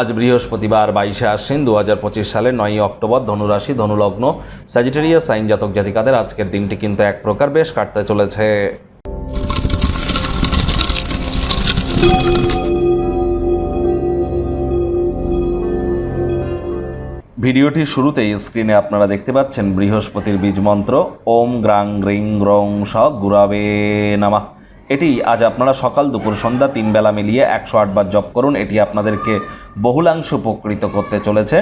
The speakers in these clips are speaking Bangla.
আজ বৃহস্পতিবার বাইশে আশ্বিন দু হাজার পঁচিশ সালের নয়ই অক্টোবর ধনুরাশি, ধনুলগ্ন স্যাজিটেরিয়া সাইন জাতক জাতিকাদের আজকের দিনটি কিন্তু এক প্রকার বেশ কাটতে চলেছে। ভিডিওটির শুরুতেই স্ক্রিনে আপনারা দেখতে পাচ্ছেন বৃহস্পতির বীজ মন্ত্র, ওম গ্রাং গ্রিং গ্রং স গুরাবে নামা। এটি আজ আপনারা সকাল দুপুর সন্ধ্যা তিন বেলা মিলিয়ে একশো আটবার জপ করুন। এটি আপনাদেরকে বহুলাংশ উপকৃত করতে চলেছে।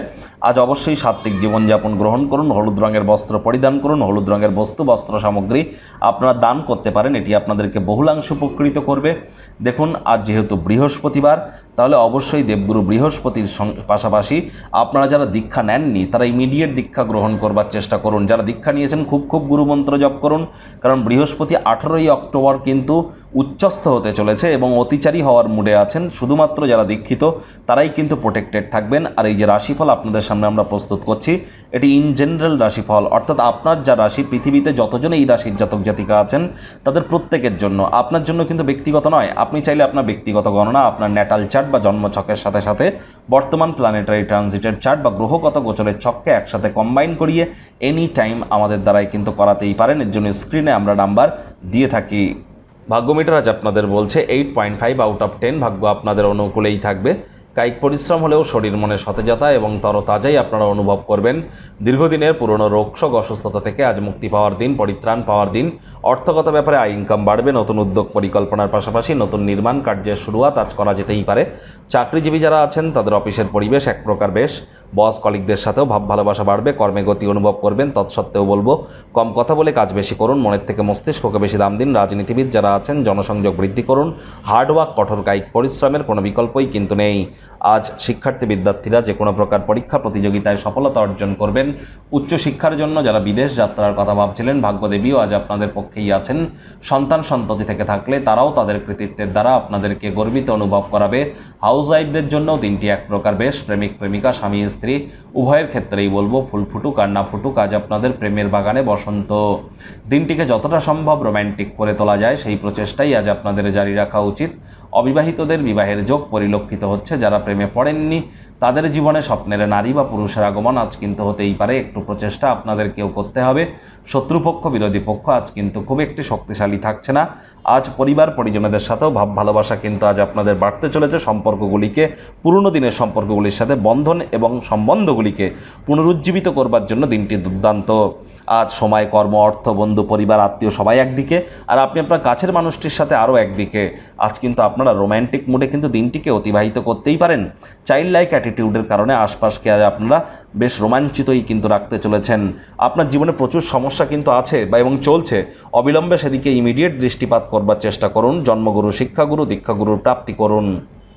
আজ অবশ্যই সাত্ত্বিক জীবনযাপন গ্রহণ করুন, হলুদ রঙের বস্ত্র পরিধান করুন, হলুদ রঙের বস্তু, বস্ত্র সামগ্রী আপনারা দান করতে পারেন, এটি আপনাদেরকে বহুলাংশ উপকৃত করবে। দেখুন, আজ যেহেতু বৃহস্পতিবার, তাহলে অবশ্যই দেবগুরু বৃহস্পতির পাশাপাশি আপনারা যারা দীক্ষা নেননি, তারা ইমিডিয়েট দীক্ষা গ্রহণ করবার চেষ্টা করুন। যারা দীক্ষা নিয়েছেন, খুব খুব গুরুমন্ত্র জপ করুন, কারণ বৃহস্পতি আঠেরোই অক্টোবর কিন্তু উচ্চস্থ হতে চলেছে এবং অতিচারী হওয়ার মুডে আছেন। শুধুমাত্র যারা দীক্ষিত, তারাই কিন্তু প্রোটেক্টেড থাকবেন। আর এই যে রাশিফল আপনাদের সামনে আমরা প্রস্তুত করছি, এটি ইন জেনারেল রাশিফল। অর্থাৎ আপনার যা রাশি, পৃথিবীতে যতজন এই রাশির জাতক জাতিকা আছেন, তাদের প্রত্যেকের জন্য। আপনার জন্য কিন্তু ব্যক্তিগত নয়, আপনি চাইলে আপনার ব্যক্তিগত গণনা, আপনার ন্যাটাল চার্ট বা জন্মছকের সাথে সাথে বর্তমান প্ল্যানেটারি ট্রানজিটের চার্ট বা গ্রহগত গোচরের ছককে একসাথে কম্বাইন করিয়ে এনি টাইম আমাদের দ্বারাই কিন্তু করাতেই পারেন। এর জন্য স্ক্রিনে আমরা নাম্বার দিয়ে থাকি। ভাগ্যমিটার আজ আপনাদের বলছে eight point five out of ten ভাগ্য আপনাদের অনুকূলেই থাকবে। কায়িক পরিশ্রম হলেও শরীর মনে সতেজতা এবং তরতাজাই আপনারা অনুভব করবেন। দীর্ঘদিনের পুরনো রোগশোক অসুস্থতা থেকে আজ মুক্তি পাওয়ার দিন, পরিত্রাণ পাওয়ার দিন। অর্থগত ব্যাপারে আয় ইনকাম বাড়বে, নতুন উদ্যোগ পরিকল্পনার পাশাপাশি নতুন নির্মাণ কার্যের শুরুয়াত আজ করা যেতেই পারে। চাকরিজীবী যারা আছেন, তাদের অফিসের পরিবেশ এক প্রকার বেশ। বস কলিকদের সাথেও ভাব ভালোবাসা বাড়বে, কর্মে গতি অনুভব করবেন, তৎসত্ত্বেও বলব, কম কথা বলে কাজ বেশি করুন, মনের থেকে মস্তিষ্ককে বেশি দাম দিন, রাজনীতিবিদ যারা আছেন, জনসংযোগ বৃদ্ধি করুন হার্ডওয়ার্ক কঠোর কায়িক পরিশ্রমের কোনো বিকল্পই কিন্তু নেই। আজ শিক্ষার্থী বিদ্যার্থীরা যে কোনো প্রকার পরীক্ষা প্রতিযোগিতায় সফলতা অর্জন করবেন। উচ্চশিক্ষার জন্য যারা বিদেশ যাত্রার কথা ভাবছিলেন, ভাগ্যদেবীও আজ আপনাদের পক্ষেই আছেন। সন্তান সন্ততি থেকে থাকলে তারাও তাদের কৃতিত্বের দ্বারা আপনাদেরকে গর্বিত অনুভব করাবে। হাউস ওয়াইফদের জন্যও দিনটি এক প্রকার বেশ, প্রেমিক, প্রেমিকা, স্বামী স্ত্রী উভয়ের ক্ষেত্রেই বলব, ফুল ফুটুক আর না ফুটুক, আজ আপনাদের প্রেমের বাগানে বসন্ত। দিনটিকে যতটা সম্ভব রোম্যান্টিক করে তোলা যায়, সেই প্রচেষ্টাই আজ আপনাদের জারি রাখা উচিত। অবিবাহিতদের বিবাহের যোগ পরিলক্ষিত হচ্ছে, যারা প্রেমে পড়েননি, তাদের জীবনে স্বপ্নের নারী বা পুরুষের আগমন আজ কিন্তু হতেই পারে। একটু প্রচেষ্টা আপনাদেরকেও করতে হবে। শত্রুপক্ষ, বিরোধী পক্ষ আজ কিন্তু খুব একটি শক্তিশালী থাকছে না। আজ পরিবার পরিজনদের সাথেও ভাব ভালোবাসা কিন্তু আজ আপনাদের বাড়তে চলেছে। সম্পর্কগুলিকে, পুরনো দিনের সম্পর্কগুলির সাথে বন্ধন এবং সম্বন্ধগুলিকে পুনরুজ্জীবিত করবার জন্য দিনটি দুর্দান্ত। আজ সময়, কর্ম, অর্থ, বন্ধু, পরিবার, আত্মীয়, সবাই একদিকে। আর আপনি আপনার কাছের মানুষটির সাথে আরও একদিকে। আজ কিন্তু আপনারা রোম্যান্টিক মুডে কিন্তু দিনটিকে অতিবাহিত করতেই পারেন। চাইল্ড লাইক অ্যাটিটিউডের কারণে আশপাশকে আজ আপনারা বেশ রোমাঞ্চিতই কিন্তু রাখতে চলেছেন। আপনার জীবনে প্রচুর সমস্যা কিন্তু আছে বা এবং চলছে। অবিলম্বে সেদিকে ইমিডিয়েট দৃষ্টিপাত করবার চেষ্টা করুন। জন্মগুরু, শিক্ষাগুরু, দীক্ষাগুরুর প্রাপ্তি করুন।